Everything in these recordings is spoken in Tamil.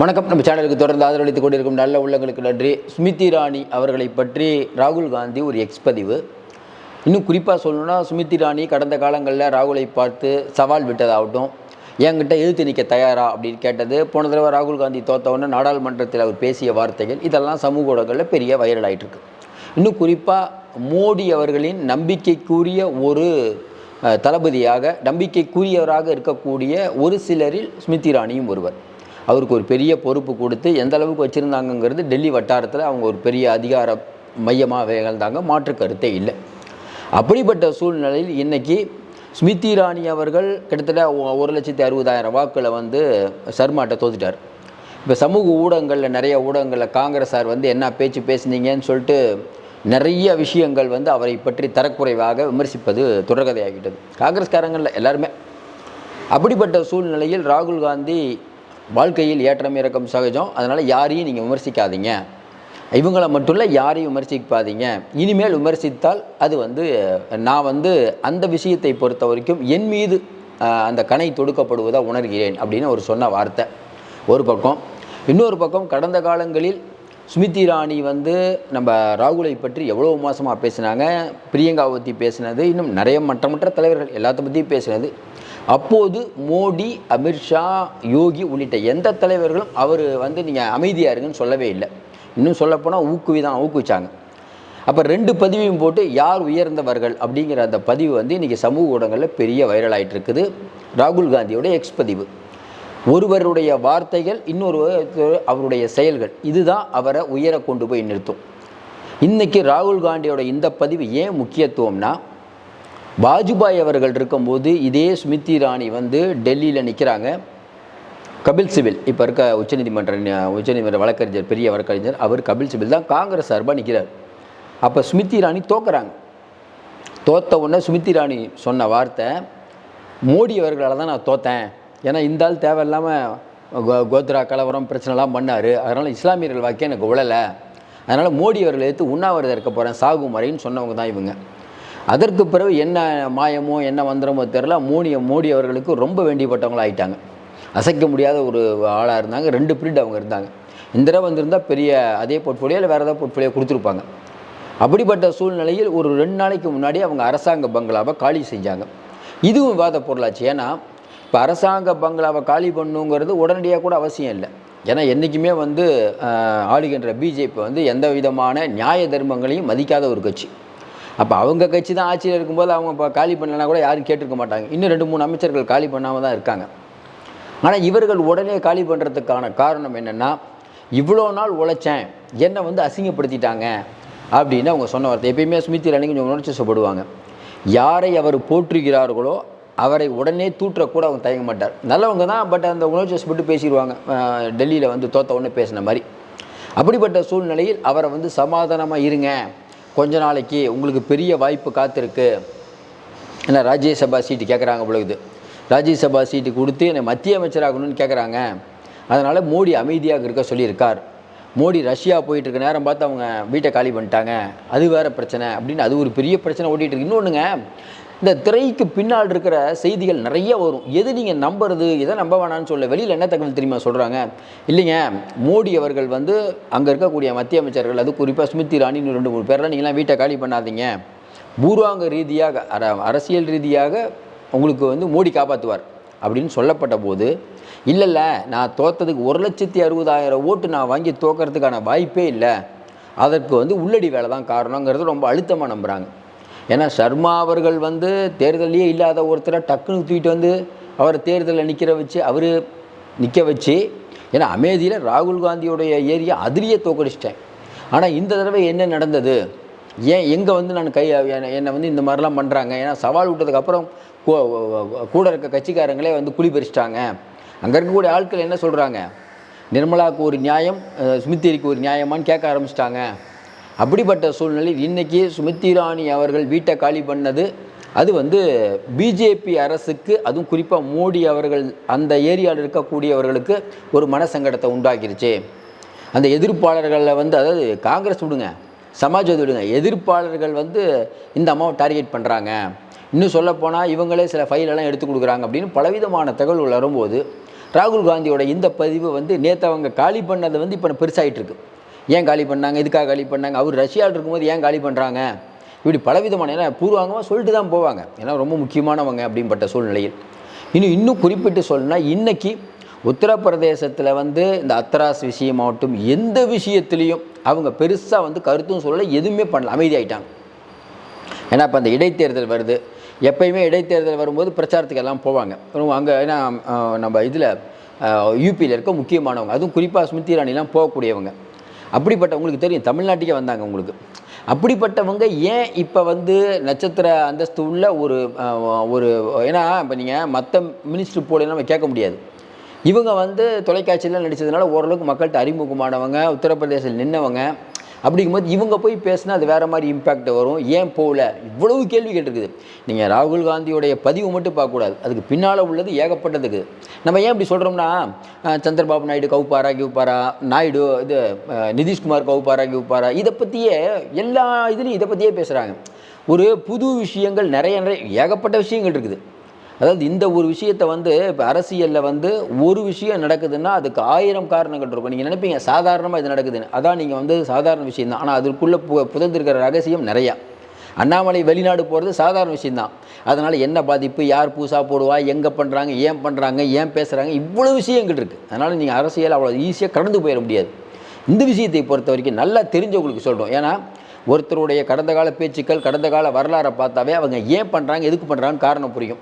வணக்கம். நம்ம சேனலுக்கு தொடர்ந்து ஆதரவளித்துக் கொண்டிருக்கும் நல்ல உள்ளங்களுக்கு நன்றி. ஸ்மிருதி ராணி அவர்களை பற்றி ராகுல் காந்தி ஒரு எக்ஸ் பதிவு. இன்னும் குறிப்பாக சொல்லணும்னா ஸ்மிருதி ராணி கடந்த காலங்களில் ராகுலை பார்த்து சவால் விட்டதாகட்டும் என்கிட்ட எழுத்து நிற்க தயாரா? அப்படின்னு கேட்டது. போன தடவை ராகுல் காந்தி தோத்தவொன்னே நாடாளுமன்றத்தில் அவர் பேசிய வார்த்தைகள் இதெல்லாம் சமூக ஊடகங்களில் பெரிய வைரல் ஆயிட்டு இன்னும் குறிப்பாக மோடி அவர்களின் நம்பிக்கைக்குரிய ஒரு தளபதியாக நம்பிக்கைக்குரியவராக இருக்கக்கூடிய ஒரு சிலரில் ஸ்மிருதி ராணியும் ஒருவர். அவருக்கு ஒரு பெரிய பொறுப்பு கொடுத்து எந்த அளவுக்கு வச்சுருந்தாங்கங்கிறது டெல்லி வட்டாரத்தில் அவங்க ஒரு பெரிய அதிகார மையமாக இருந்தாங்க மாற்று கருத்தே இல்லை. அப்படிப்பட்ட சூழ்நிலையில் இன்றைக்கி ஸ்மிருதி இராணி அவர்கள் கிட்டத்தட்ட ஒரு லட்சத்தி அறுபதாயிரம் வாக்கில் வந்து சர்மாட்டை தோத்துட்டார். இப்போ சமூக ஊடகங்களில் நிறைய ஊடகங்களில் காங்கிரஸார் வந்து என்ன பேச்சு பேசுனீங்கன்னு சொல்லிட்டு நிறைய விஷயங்கள் வந்து அவரை பற்றி தரக்குறைவாக விமர்சிப்பது தொடர்கதையாகிட்டது காங்கிரஸ்காரங்களில் எல்லாருமே. அப்படிப்பட்ட சூழ்நிலையில் ராகுல் காந்தி வாழ்க்கையில் ஏற்றம் இறக்கம் சகஜம். அதனால் யாரையும் நீங்கள் விமர்சிக்காதீங்க. இவங்களை மட்டும் இல்லை யாரையும் விமர்சிக்காதீங்க இனிமேல் விமர்சித்தால் அது வந்து நான் வந்து அந்த விஷயத்தை பொறுத்த வரைக்கும் என் மீது அந்த கணை தொடுக்கப்படுவதாக உணர்கிறேன் அப்படின்னு அவர் சொன்ன வார்த்தை. ஒரு பக்கம். இன்னொரு பக்கம் கடந்த காலங்களில் ஸ்மிருதி ராணி வந்து நம்ம ராகுலை பற்றி எவ்வளோ மோசமாக பேசினாங்க பிரியங்காவை பற்றி பேசினது இன்னும் நிறைய மற்ற மற்ற தலைவர்கள் எல்லாத்த பற்றியும் பேசினது. அப்போது மோடி அமித்ஷா யோகி உள்ளிட்ட எந்த தலைவர்களும் அவர் வந்து நீங்கள் அமைதியாக இருங்கன்னு சொல்லவே இல்லை. இன்னும் சொல்லப்போனால் ஊக்குவி தான் ஊக்குவிச்சாங்க. அப்போ ரெண்டு பதிவையும் போட்டு யார் உயர்ந்தவர்கள் அப்படிங்கிற அந்த பதிவு வந்து இன்றைக்கி சமூக ஊடகங்களில் பெரிய வைரல் இருக்குது ராகுல் காந்தியோட எக்ஸ் பதிவு. ஒருவருடைய வார்த்தைகள் இன்னொரு அவருடைய செயல்கள் இதுதான் அவரை உயர கொண்டு போய் நிறுத்தும். இன்றைக்கி ராகுல் காந்தியோட இந்த பதிவு ஏன் முக்கியத்துவம்னா வாஜ்பாய் அவர்கள் இருக்கும்போது இதே ஸ்மிருதி இராணி வந்து டெல்லியில் நிற்கிறாங்க கபில் சிபில் இப்போ இருக்க உச்சநீதிமன்ற உச்சநீதிமன்ற வழக்கறிஞர் பெரிய வழக்கறிஞர் அவர் கபில் சிபில் தான் காங்கிரஸ் சார்பாக நிற்கிறார் அப்போ ஸ்மிருதி இராணி தோக்குறாங்க. தோத்த உடனே ஸ்மிருதி இராணி சொன்ன வார்த்தை மோடி அவர்களால் தான் நான் தோத்தேன். ஏன்னா இந்த ஆள் தேவையில்லாமல் கோ கோத்ரா கலவரம் பிரச்சனைலாம் பண்ணார். அதனால் இஸ்லாமியர்கள் வாக்கே எனக்கு உழலை. அதனால் மோடி அவர்களை எடுத்து உண்ணாவிரதம் இருக்க போகிறேன் சாகும் வரைன்னு சொன்னவங்க தான் இவங்க. அதற்கு பிறகு என்ன மாயமோ என்ன மந்திரமோ தெரில மோடி மோடி அவர்களுக்கு ரொம்ப வேண்டியப்பட்டவங்களாக ஆகிட்டாங்க அசைக்க முடியாத ஒரு ஆளாக இருந்தாங்க ரெண்டு பீரியட் அவங்க இருந்தாங்க. இந்த தடவை வந்திருந்தால் பெரிய அதே போர்ட்ஃபோலியோ இல்லை வேறு ஏதாவது போர்ட்ஃபோலியோ கொடுத்துருப்பாங்க. அப்படிப்பட்ட சூழ்நிலையில் ஒரு ரெண்டு நாளைக்கு முன்னாடி அவங்க அரசாங்க பங்களாவை காலி செஞ்சாங்க. இதுவும் விவாத பொருளாச்சு. ஏன்னா இப்போ அரசாங்க பங்களாவை காலி பண்ணுங்கிறது உடனடியாக கூட அவசியம் இல்லை. ஏன்னா என்றைக்குமே வந்து ஆளுகின்ற பிஜேபி வந்து எந்த விதமான நியாய தர்மங்களையும் மதிக்காத ஒரு கட்சி. அப்போ அவங்க கட்சி தான் ஆட்சியில் இருக்கும்போது அவங்க இப்போ காலி பண்ணலனா கூட யாரும் கேட்டிருக்க மாட்டாங்க. இன்னும் ரெண்டு மூணு அமைச்சர்கள் காலி பண்ணாமல் தான் இருக்காங்க. ஆனால் இவர்கள் உடனே காலி பண்ணுறதுக்கான காரணம் என்னென்னா இவ்வளோ நாள் உழைச்சேன் என்னை வந்து அசிங்கப்படுத்திட்டாங்க அப்படின்னு அவங்க சொன்ன வார்த்தை. எப்பயுமே ஸ்மிருதி இராணி கொஞ்சம் உணர்ச்சி யாரை அவர் போற்றுகிறார்களோ அவரை உடனே தூற்றக்கூட அவங்க தயங்க மாட்டார். நல்லவங்க தான் பட் அந்த உணர்ச்சி வசப்பட்டு பேசிடுவாங்க. டெல்லியில் வந்து தோத்த உடனே பேசின மாதிரி. அப்படிப்பட்ட சூழ்நிலையில் அவரை வந்து சமாதானமாக இருங்க. கொஞ்ச நாளைக்கு உங்களுக்கு பெரிய வாய்ப்பு காத்திருக்கு. என்ன ராஜ்யசபா சீட்டு கேட்குறாங்க பொழுது ராஜ்யசபா சீட்டு கொடுத்து என்னை மத்திய அமைச்சராகணும்னு கேட்குறாங்க அதனால் மோடி அமைதியாக இருக்க சொல்லியிருக்கார். மோடி ரஷ்யா போயிட்டு இருக்க நேரம் பார்த்து அவங்க வீட்டை காலி பண்ணிட்டாங்க. அது வேறு பிரச்சனை அப்படின்னு அது ஒரு பெரிய பிரச்சனை ஓடிட்டு இருக்கு இன்னொன்றுங்க இந்த திரைக்கு பின்னால் இருக்கிற செய்திகள் நிறைய வரும். எது நீங்கள் நம்புறது எதை நம்ப வேணாம்னு சொல்ல வெளியில் என்ன தகவல் தெரியுமா சொல்கிறாங்க இல்லைங்க மோடி அவர்கள் வந்து அங்கே இருக்கக்கூடிய மத்திய அமைச்சர்கள் அது குறிப்பாக ஸ்மிருதி இராணி ரெண்டு மூணு பேர்லாம் நீங்களாம் வீட்டை காலி பண்ணாதீங்க. பூர்வாங்க ரீதியாக அர அரசியல் ரீதியாக உங்களுக்கு வந்து மோடி காப்பாற்றுவார் அப்படின்னு சொல்லப்பட்ட போது இல்லை இல்லை நான் தோத்ததுக்கு ஒரு லட்சத்தி அறுபதாயிரம் ஓட்டு நான் வாங்கி தோக்கிறதுக்கான வாய்ப்பே இல்லை. அதற்கு வந்து உள்ளடி வேலை தான் காரணங்கிறது ரொம்ப அழுத்தமாக நம்புகிறாங்க ஏன்னா சர்மா அவர்கள் வந்து தேர்தலையே இல்லாத ஒருத்தரை டக்குன்னு தூக்கிட்டு வந்து அவரை தேர்தலில் நிற்கிற வச்சு அவர் நிற்க வச்சு ஏன்னா அமேதியில் ராகுல் காந்தியோடைய ஏரியா அதிலேயே தோக்கடிச்சிட்டேன் ஆனால் இந்த தடவை என்ன நடந்தது? ஏன் எங்கே வந்து நான் கை என்னை வந்து இந்த மாதிரிலாம் பண்ணுறாங்க ஏன்னா சவால் விட்டதுக்கப்புறம் கூட இருக்க கட்சிக்காரங்களே வந்து குழி பறிச்சிட்டாங்க. அங்கே இருக்கக்கூடிய ஆட்கள் என்ன சொல்கிறாங்க நிர்மலாவுக்கு ஒரு நியாயம் ஸ்மித்திரிக்கு ஒரு நியாயமான்னு கேட்க ஆரம்பிச்சிட்டாங்க. அப்படிப்பட்ட சூழ்நிலையில் இன்றைக்கி சுமித்தி இராணி அவர்கள் வீட்டை காலி பண்ணது அது வந்து பிஜேபி அரசுக்கு அதுவும் குறிப்பாக மோடி அவர்கள் அந்த ஏரியாவில் இருக்கக்கூடியவர்களுக்கு ஒரு மனசங்கடத்தை உண்டாக்கிருச்சு. அந்த எதிர்ப்பாளர்களில் வந்து அதாவது காங்கிரஸ் விடுங்க சமாஜ்வாதி விடுங்க எதிர்ப்பாளர்கள் வந்து இந்த அம்மாவை டார்கெட் பண்ணுறாங்க இன்னும் சொல்லப்போனால் இவங்களே சில ஃபைலெல்லாம் எடுத்து கொடுக்குறாங்க அப்படின்னு பலவிதமான தகவல்கள் வரும்போது ராகுல் காந்தியோட இந்த பதிவு வந்து நேற்று அவங்க காலி பண்ணது வந்து இப்போ பெருசாகிட்டு இருக்குது ஏன் காலி பண்ணாங்க? எதுக்காக காலி பண்ணாங்க? அவர் ரஷ்யாவில் இருக்கும்போது ஏன் காலி பண்ணுறாங்க இப்படி பலவிதமான ஏன்னா பூர்வாங்கமாக சொல்லிட்டு தான் போவாங்க. ஏன்னா ரொம்ப முக்கியமானவங்க அப்படிப்பட்ட சூழ்நிலையில். இன்னும் இன்னும் குறிப்பிட்டு சொல்லணும்னா இன்றைக்கி உத்தரப்பிரதேசத்தில் வந்து இந்த அத்ராஸ் விஷயமாகட்டும் எந்த விஷயத்துலேயும் அவங்க பெருசாக வந்து கருத்தும் சொல்லலை எதுவுமே பண்ணல. அமைதியாயிட்டாங்க. ஏன்னா இப்போ அந்த இடைத்தேர்தல் வருது. எப்பயுமே இடைத்தேர்தல் வரும்போது பிரச்சாரத்துக்கு எல்லாம் போவாங்க. அங்கே ஏன்னா நம்ம இதில் யூபியில் இருக்க முக்கியமானவங்க. அதுவும் குறிப்பாக ஸ்மிருதி இராணிலாம் போகக்கூடியவங்க. அப்படிப்பட்ட உங்களுக்கு தெரியும். தமிழ்நாட்டுக்கே வந்தாங்க உங்களுக்கு. அப்படிப்பட்டவங்க ஏன் இப்போ வந்து நட்சத்திர அந்தஸ்து உள்ள ஒரு ஒரு ஏன்னா இப்போ நீங்கள் மற்ற மினிஸ்டர் போல நம்ம கேட்க முடியாது. இவங்க வந்து தொலைக்காட்சியில் நடித்ததுனால ஓரளவுக்கு மக்கள்கிட்ட அறிமுகமானவங்க உத்தரப்பிரதேசத்தில் நின்னவங்க அப்படிங்கும்போது இவங்க போய் பேசினா அது வேறு மாதிரி இம்பேக்ட் வரும். ஏன் போகல? இவ்வளவு கேள்வி கேட்டிருக்குது. நீங்கள் ராகுல் காந்தியோடைய பதிவு மட்டும் பார்க்கக்கூடாது. அதுக்கு பின்னால் உள்ளது ஏகப்பட்டதுக்கு. நம்ம ஏன் இப்படி சொல்கிறோம்னா சந்திரபாபு நாயுடு கவுப்பாரா கிவுப்பாரா நாயுடு இது நிதிஷ்குமார் கவுப்பாரா கிவுப்பாரா இதை பற்றியே எல்லா இதுலேயும் இதை பற்றியே பேசுகிறாங்க ஒரு புது விஷயங்கள் நிறைய நிறைய ஏகப்பட்ட விஷயங்கள் இருக்குது. அதாவது இந்த ஒரு விஷயத்தை வந்து இப்போ அரசியலில் வந்து ஒரு விஷயம் நடக்குதுன்னா அதுக்கு ஆயிரம் காரணங்கள் இருக்கும். நீங்கள் நினைப்பீங்க சாதாரணமாக இது நடக்குதுன்னு. அதான் நீங்கள் வந்து சாதாரண விஷயம் தான் ஆனால் அதுக்குள்ளே பு புதந்திருக்கிற ரகசியம் நிறையா. அண்ணாமலை வெளிநாடு போகிறது சாதாரண விஷயம்தான். அதனால் என்ன பாதிப்பு யார் பூசா போடுவா எங்கே பண்ணுறாங்க ஏன் பண்ணுறாங்க ஏன் பேசுகிறாங்க இவ்வளோ விஷயங்கள் இருக்குது அதனால் நீங்கள் அரசியல் அவ்வளோ ஈஸியாக கடந்து போயிட முடியாது. இந்த விஷயத்தை பொறுத்த வரைக்கும் நல்லா தெரிஞ்சவங்களுக்கு சொல்கிறோம் ஏன்னா ஒருத்தருடைய கடந்த கால பேச்சுக்கள் கடந்த கால வரலாறை பார்த்தாவே அவங்க ஏன் பண்ணுறாங்க எதுக்கு பண்ணுறாங்கன்னு காரணம் புரியும்.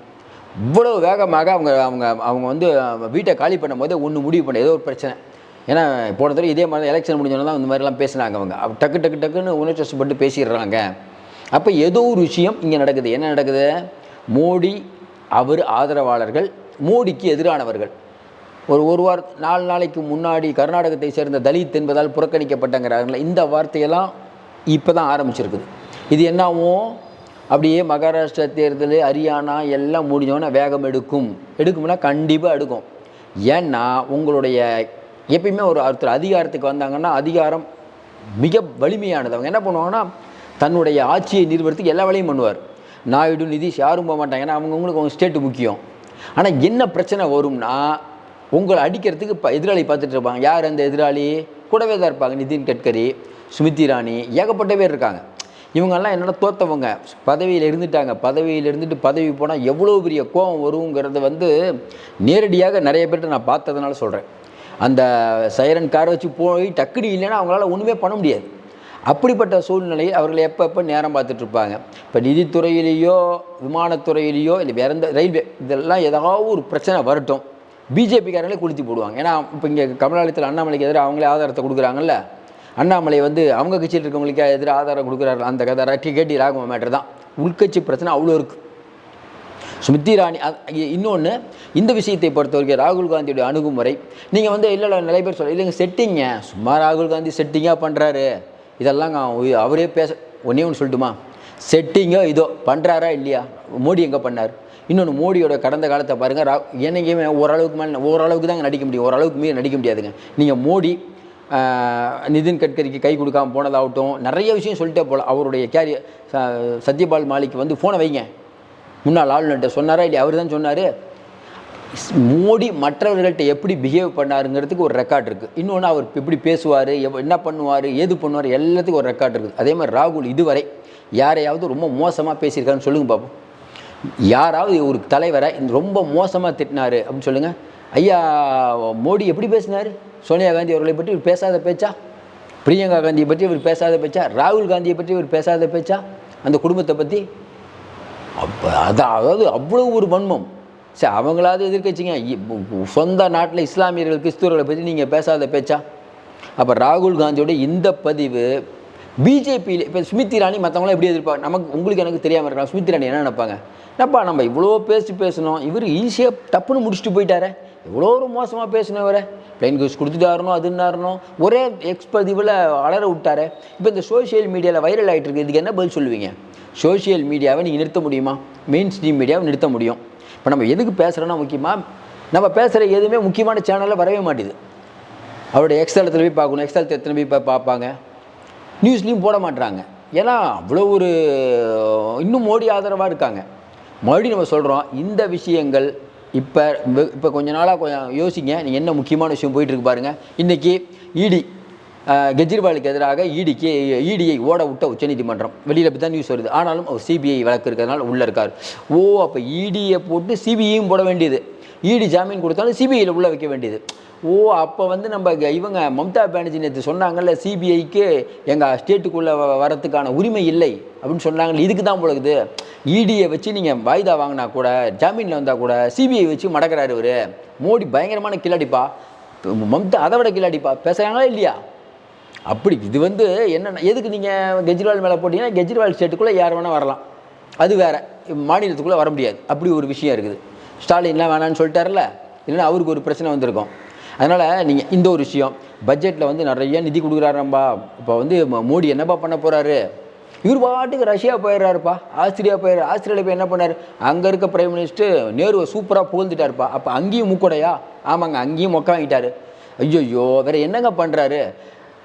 இவ்வளவு வேகமாக அவங்க அவங்க அவங்க வந்து வீட்டை காலி பண்ணும்போது ஒன்று முடிவு பண்ண ஏதோ ஒரு பிரச்சனை. ஏன்னா போன தடவை இதே மாதிரி எலெக்ஷன் முடிஞ்சோன்னா தான் இந்த மாதிரிலாம் பேசினாங்க அவங்க. டக்கு டக்கு டக்குன்னு உணர்ச்சி பேசிடுறாங்க. அப்போ ஏதோ ஒரு விஷயம் இங்கே நடக்குது. என்ன நடக்குது? மோடி அவர் ஆதரவாளர்கள் மோடிக்கு எதிரானவர்கள். ஒரு ஒரு வார நாலு நாளைக்கு முன்னாடி கர்நாடகத்தை சேர்ந்த தலித் என்பதால் புறக்கணிக்கப்பட்டங்கிறாங்களே இந்த வார்த்தையெல்லாம் இப்போ தான் ஆரம்பிச்சிருக்குது. இது என்னாகும் அப்படியே மகாராஷ்டிரா தேர்தல் ஹரியானா எல்லாம் முடிஞ்சோன்னா வேகம் எடுக்கும். எடுக்கும்னா கண்டிப்பாக எடுக்கும். ஏன்னா உங்களுடைய எப்பயுமே ஒரு ஒருத்தர் அதிகாரத்துக்கு வந்தாங்கன்னா அதிகாரம் மிக வலிமையானது. அவங்க என்ன பண்ணுவாங்கன்னா தன்னுடைய ஆட்சியை நிறுவனத்துக்கு எல்லா வேலையும் பண்ணுவார். நாயுடு நிதிஷ் யாரும் போக மாட்டாங்க. ஏன்னா அவங்கவுங்களுக்கு அவங்க ஸ்டேட்டு முக்கியம். ஆனால் என்ன பிரச்சனை வரும்னா உங்களை அடிக்கிறதுக்கு இப்போ எதிராளி பார்த்துட்டு இருப்பாங்க. யார் அந்த எதிராளி? கூடவே தான் இருப்பாங்க. நிதின் கட்கரி ஸ்மிருதி இராணி ஏகப்பட்ட பேர் இருக்காங்க. இவங்கெல்லாம் என்னோட தோத்தவங்க? பதவியில் இருந்துட்டாங்க. பதவியில் இருந்துட்டு பதவி போனால் எவ்வளோ பெரிய கோபம் வருங்கிறத வந்து நேரடியாக நிறைய பேர்கிட்ட நான் பார்த்ததுனால சொல்கிறேன் அந்த சைரன் காரை வச்சு போய் டக்குனு இல்லைன்னா அவங்களால ஒன்றுமே பண்ண முடியாது. அப்படிப்பட்ட சூழ்நிலையில் அவர்கள் எப்போ எப்போ நேரம் பார்த்துட்ருப்பாங்க இப்போ நிதித்துறையிலேயோ விமானத்துறையிலேயோ இல்லை வேற எந்த ரயில்வே இதெல்லாம் ஏதாவது ஒரு பிரச்சனை வரட்டும். பிஜேபிக்காரங்களே குளித்து போடுவாங்க. ஏன்னா இப்போ இங்கே கமலாலயத்தில் அண்ணாமலைக்கு எதிராக அவங்களே ஆதாரத்தை கொடுக்குறாங்கல்ல? அண்ணாமலை வந்து அவங்க கட்சியில் இருக்கவங்களுக்கு எதிராக ஆதாரம் கொடுக்குறாரு. அந்த கதை ரட்டி கேட்டி ராகவ மேட்டர் தான். உள்கட்சி பிரச்சனை அவ்வளோ இருக்குது ஸ்மிருதி இராணி இன்னொன்று இந்த விஷயத்தை பொறுத்த வரைக்கும் ராகுல் காந்தியுடைய அணுகுமுறை நீங்கள் வந்து இல்லை இல்லை நிறைய பேர் சொல்ல இல்லைங்க செட்டிங்க சும்மா ராகுல் காந்தி செட்டிங்காக பண்ணுறாரு இதெல்லாம் அவரே பேச ஒன்றே ஒன்று சொல்லட்டுமா? செட்டிங்கோ இதோ பண்ணுறாரா இல்லையா? மோடி எங்கே பண்ணார்? இன்னொன்று மோடியோட கடந்த காலத்தை பாருங்கள் ரா என்னைக்குமே ஓரளவுக்கு மேலே ஓரளவுக்கு தாங்க நடிக்க முடியும். ஓரளவுக்கு மீறி நடிக்க முடியாதுங்க. நீங்கள் மோடி நிதின் கட்கரிக்கு கை கொடுக்காம போனதாகட்டும் நிறைய விஷயம் சொல்லிட்டே போகலாம் அவருடைய கேரியர் சத்யபால் மாலிக் வந்து ஃபோனை வைங்க. முன்னாள் ஆளுநர்கிட்ட சொன்னாரா இல்லையா? அவர் தான் சொன்னார். மோடி மற்றவர்கள்ட்ட எப்படி பிஹேவ் பண்ணாருங்கிறதுக்கு ஒரு ரெக்கார்ட் இருக்குது இன்னொன்று அவர் எப்படி பேசுவார் என்ன பண்ணுவார் ஏது பண்ணுவார் எல்லாத்துக்கும் ஒரு ரெக்கார்ட் இருக்குது அதே மாதிரி ராகுல் இதுவரை யாரையாவது ரொம்ப மோசமாக பேசியிருக்காருன்னு சொல்லுங்கள் பாப்போம். யாராவது ஒரு தலைவரை ரொம்ப மோசமாக திட்டினார் அப்படின்னு சொல்லுங்கள் ஐயா மோடி எப்படி பேசினார்? சோனியா காந்தி அவர்களை பற்றி இவர் பேசாத பேச்சா? பிரியங்கா காந்தியை பற்றி இவர் பேசாத பேச்சா? ராகுல் காந்தியை பற்றி இவர் பேசாத பேச்சா? அந்த குடும்பத்தை பற்றி அப்போ அதாவது அவ்வளோ ஒரு வன்மம் சரி அவங்களாவது எதிர்கட்சிங்க இ- சொந்த நாட்டில் இஸ்லாமியர்கள் கிறிஸ்துவர்களை பற்றி நீங்கள் பேசாத பேச்சா? அப்போ ராகுல் காந்தியோட இந்த பதிவு பிஜேபியில் இப்போ ஸ்மிருதி இராணி மற்றவங்களாம் எப்படி எதிர்ப்பாங்க? நமக்கு உங்களுக்கு எனக்கு தெரியாமல் இருக்கலாம். ஸ்மிருதி இராணி என்ன நினைப்பாங்க? என்னப்பா நம்ம இவ்வளோ பேசி பேசணும். இவர் ஈஸியாக டப்புன்னு முடிச்சுட்டு போயிட்டாரே. எவ்வளோ ஒரு மோசமாக பேசணும் பிளைன் கோஸ் கொடுத்துட்டாருனோ அதுன்னாருனோ ஒரே எக்ஸ்பதிவில் அலற விட்டாரு. இப்போ இந்த சோஷியல் மீடியாவில் வைரல் ஆகிட்டு இருக்கு இதுக்கு என்ன பதில் சொல்லுவீங்க? சோஷியல் மீடியாவை நீங்கள் நிறுத்த முடியுமா? மெயின் ஸ்ட்ரீம் மீடியாவை நிறுத்த முடியும். இப்போ நம்ம எதுக்கு பேசுகிறோன்னா முக்கியமாக நம்ம பேசுகிற எதுவுமே முக்கியமான சேனலில் வரவே மாட்டேது. அவருடைய எக்ஸ்தலத்தில் போய் பார்க்கணும் எக்ஸ்தலத்தை எத்தனை போய் பார்ப்பாங்க? நியூஸ்லேயும் போட மாட்டுறாங்க ஏன்னா அவ்வளோ ஒரு இன்னும் மோடி ஆதரவாக இருக்காங்க. மறுபடியும் நம்ம சொல்கிறோம் இந்த விஷயங்கள் இப்போ இப்போ கொஞ்ச நாளாக கொஞ்சம் யோசிங்க. நீங்கள் என்ன முக்கியமான விஷயம் போயிட்டுருக்கு பாருங்கள் இன்றைக்கி இடி கெஜ்ரிவாலுக்கு எதிராக இடிக்கு இடியை ஓட விட்ட உச்சநீதிமன்றம். வெளியில் இப்போ தான் நியூஸ் வருது. ஆனாலும் அவர் சிபிஐ வழக்கு இருக்கிறதுனால உள்ளே இருக்கார். ஓ அப்போ இடியை போட்டு சிபிஐயும் போட வேண்டியது. இடி ஜாமீன் கொடுத்தாலும் சிபிஐயில் உள்ளே வைக்க வேண்டியது. ஓ அப்போ வந்து நம்ம இவங்க மம்தா பானர்ஜி நேற்று சொன்னாங்கல்ல சிபிஐக்கு எங்கள் ஸ்டேட்டுக்குள்ளே வரத்துக்கான உரிமை இல்லை அப்படின்னு சொன்னாங்கல்ல இதுக்கு தான் பொழுது இடியை வச்சு நீங்கள் வாய்தா வாங்கினா கூட ஜாமீனில் வந்தால் கூட சிபிஐ வச்சு மடக்கிறாரு இவர். மோடி பயங்கரமான கில்லாடிப்பா. மம்தா அதை விட கில்லாடிப்பா. பேசுகிறாங்களா இல்லையா? அப்படி இது வந்து என்னென்ன எதுக்கு நீங்கள் கெஜ்ரிவால் மேலே போட்டிங்கன்னா கெஜ்ரிவால் ஸ்டேட்டுக்குள்ளே யார் வேணால் வரலாம். அது வேறு. மாநிலத்துக்குள்ளே வர முடியாது. அப்படி ஒரு விஷயம் இருக்குது. ஸ்டாலின்லாம் வேணான்னு சொல்லிட்டார்ல இல்லைன்னா அவருக்கு ஒரு பிரச்சனை வந்திருக்கும். அதனால் நீங்கள் இந்த ஒரு விஷயம் பட்ஜெட்டில் வந்து நிறைய நிதி கொடுக்குறாரம்பா இப்போ வந்து ம- மோடி என்னப்பா பண்ண போகிறாரு இவர் பாட்டுக்கு ரஷ்யா போயிடுறாருப்பா ஆஸ்திரியா போயிடுற ஆஸ்திரேலியா போய் என்ன பண்ணார்? அங்கே இருக்க பிரைம் மினிஸ்டர் நேருவை சூப்பராக புகழ்ந்துட்டாருப்பா. அப்போ அங்கேயும் மூக்கடையா? ஆமாங்க அங்கேயும் மொக்க வாங்கிட்டாரு. ஐயோ வேறு என்னங்க பண்ணுறாரு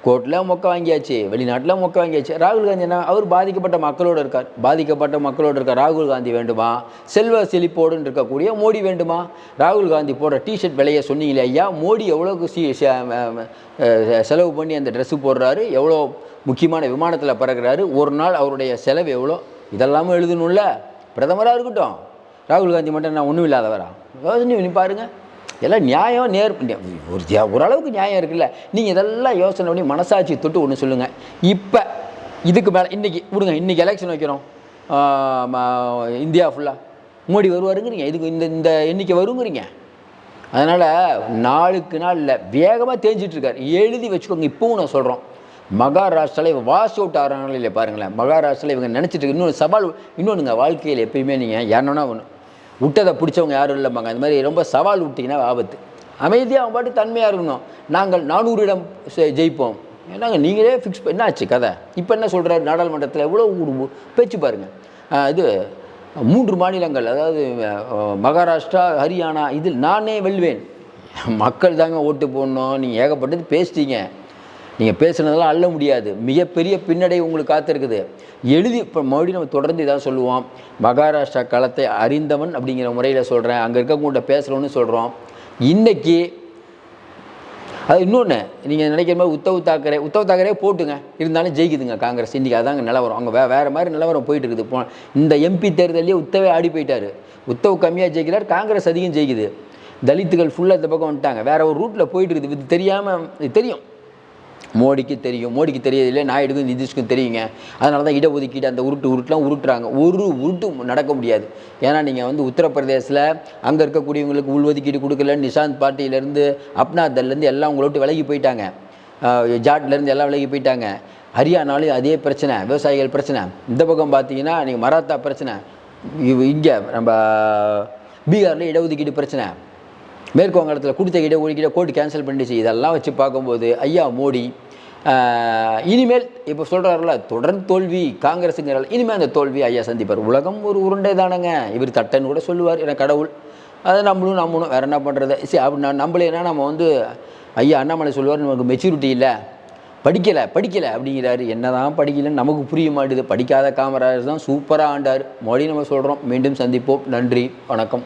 கோர்ட்டில் மொக்க வாங்கியாச்சு வெளிநாட்டில் மொக்க வாங்கியாச்சு. ராகுல் காந்தி என்ன அவர் பாதிக்கப்பட்ட மக்களோடு இருக்கார். பாதிக்கப்பட்ட மக்களோடு இருக்கார் ராகுல் காந்தி வேண்டுமா? செல்வ செழிப்போடுன்னு இருக்கக்கூடிய மோடி வேண்டுமா? ராகுல் காந்தி போடுற டிஷர்ட் விலையை சொன்னீங்களே ஐயா. மோடி எவ்வளோக்கு சி செலவு பண்ணி அந்த ட்ரெஸ்ஸு போடுறாரு? எவ்வளோ முக்கியமான விமானத்தில் பறக்கிறாரு? ஒரு நாள் அவருடைய செலவு எவ்வளோ? இதெல்லாமும் எழுதணும்ல. பிரதமராக இருக்கட்டும். ராகுல் காந்தி மட்டும் நான் ஒன்றும் இல்லாதவரா யோசனை பண்ணி எல்லாம் நியாயம் நேர் ஒரு ஓரளவுக்கு நியாயம் இருக்குல்ல. நீங்கள் இதெல்லாம் யோசனை பண்ணி மனசாட்சி தொட்டு ஒன்று சொல்லுங்கள் இப்போ இதுக்கு மேலே இன்றைக்கி விடுங்க இன்றைக்கி எலெக்ஷன் வைக்கிறோம். இந்தியா ஃபுல்லாக மோடி வருவாருங்கிறீங்க. இதுக்கு இந்த இந்த எண்ணிக்கை வருங்கிறீங்க. அதனால் நாளுக்கு நாள் இல்லை வேகமாக தேஞ்சிட்ருக்கார். எழுதி வச்சுக்கோங்க இப்போவும் நான் சொல்கிறோம் மகாராஷ்டிராவில் இவங்க வாஷ் அவுட் ஆகிறாங்களே இல்லையா பாருங்களேன். மகாராஷ்டிராவில் இவங்க நினச்சிட்டு இன்னொரு சவால் இன்னொன்றுங்க வாழ்க்கையில் எப்பயுமே நீங்கள் யாருன்னா ஒன்று விட்டதை பிடிச்சவங்க யாரும் இல்லைம்பாங்க. அந்த மாதிரி ரொம்ப சவால் விட்டிங்கன்னா ஆபத்து. அமைதியாக அவங்க பாட்டு தன்மையாக இருக்கணும். நாங்கள் நானூறு இடம் ஜெயிப்போம். நாங்கள் நீங்களே ஃபிக்ஸ் என்ன ஆச்சு கதை? இப்போ என்ன சொல்கிறார் நாடாளுமன்றத்தில்? எவ்வளோ ஒரு பேச்சு பாருங்கள் இது மூன்று மாநிலங்கள் அதாவது மகாராஷ்டிரா ஹரியானா இதில் நானே வெல்வேன். மக்கள் தாங்க ஓட்டு போடணும். நீங்கள் ஏகப்பட்டது பேசிட்டீங்க. நீங்கள் பேசுனதெல்லாம் அள்ள முடியாது. மிகப்பெரிய பின்னடை உங்களுக்கு காத்திருக்குது. எழுதி இப்போ மறுபடியும் நம்ம தொடர்ந்து இதான் சொல்லுவோம். மகாராஷ்டிரா களத்தை அறிந்தவன் அப்படிங்கிற முறையில் சொல்கிறேன் அங்கே இருக்கவங்கள்ட்ட பேசுகிறோன்னு சொல்கிறோம் இன்றைக்கி அது இன்னொன்று நீங்கள் நினைக்கிற மாதிரி உத்தவ் தாக்கரே உத்தவ் தாக்கரே போட்டுங்க. இருந்தாலும் ஜெயிக்குதுங்க காங்கிரஸ். இன்றைக்கி அதாங்க நிலவரம். அங்கே வே வேறு மாதிரி நிலவரம் போயிட்டு இருக்குது போ இந்த எம்பி தேர்தலே உத்தவே ஆடி போயிட்டார். உத்தவ் கம்மியாக ஜெயிக்கிறார் காங்கிரஸ் அதிகம் ஜெயிக்குது. தலித்துகள் ஃபுல்லாக இந்த பக்கம் வந்துட்டாங்க. வேறு ஒரு ரூட்டில் போயிட்டு இருக்குது இது தெரியாமல் இது தெரியும். மோடிக்கு தெரியும். மோடிக்கு தெரியதில்லை நாயுடுக்கும் நிதிஷ்க்கும் தெரியுங்க. அதனால தான் இடஒதுக்கீடு அந்த உருட்டு உருட்டுலாம் உருட்டுறாங்க. ஒரு உருட்டு நடக்க முடியாது. ஏன்னா நீங்கள் வந்து உத்தரப்பிரதேசில் அங்கே இருக்கக்கூடியவங்களுக்கு உள்ஒதுக்கீடு கொடுக்கல நிஷாந்த் பார்ட்டியிலேருந்து அப்னாதல்லேருந்து எல்லாம் உங்களை விட்டு விலகி போயிட்டாங்க. ஜாட்லேருந்து எல்லாம் விலகி போயிட்டாங்க. ஹரியானாலையும் அதே பிரச்சனை விவசாயிகள் பிரச்சனை. இந்த பக்கம் பார்த்தீங்கன்னா நீங்கள் மராத்தா பிரச்சனை. இங்கே நம்ம பீகாரில் இடஒதுக்கீடு பிரச்சனை. மேற்கு வங்காளத்தில் கொடுத்த இட கோர்ட்டு கேன்சல் பண்ணிடுச்சு. இதெல்லாம் வச்சு பார்க்கும்போது ஐயா மோடி இனிமேல் இப்போ சொல்கிறாருல தொடர்ந்து தோல்வி காங்கிரஸுங்கிறால் இனிமேல் அந்த தோல்வி ஐயா சந்திப்பார். உலகம் ஒரு உருண்டை தானங்க. இவர் தட்டன்னு கூட சொல்லுவார். என கடவுள். அதை நம்மளும் நம்பணும் வேறு என்ன பண்ணுறது சரி அப்படி நான் நம்பலைன்னா நம்ம வந்து ஐயா அண்ணாமலை சொல்லுவார் நமக்கு மெச்சூரிட்டி இல்லை. படிக்கலை படிக்கலை அப்படிங்கிறாரு. என்னதான் படிக்கலைன்னு நமக்கு புரிய மாட்டேது. படிக்காத காமராஜர் தான் சூப்பராக ஆண்டார். மோடி நம்ம சொல்கிறோம் மீண்டும் சந்திப்போம். நன்றி. வணக்கம்.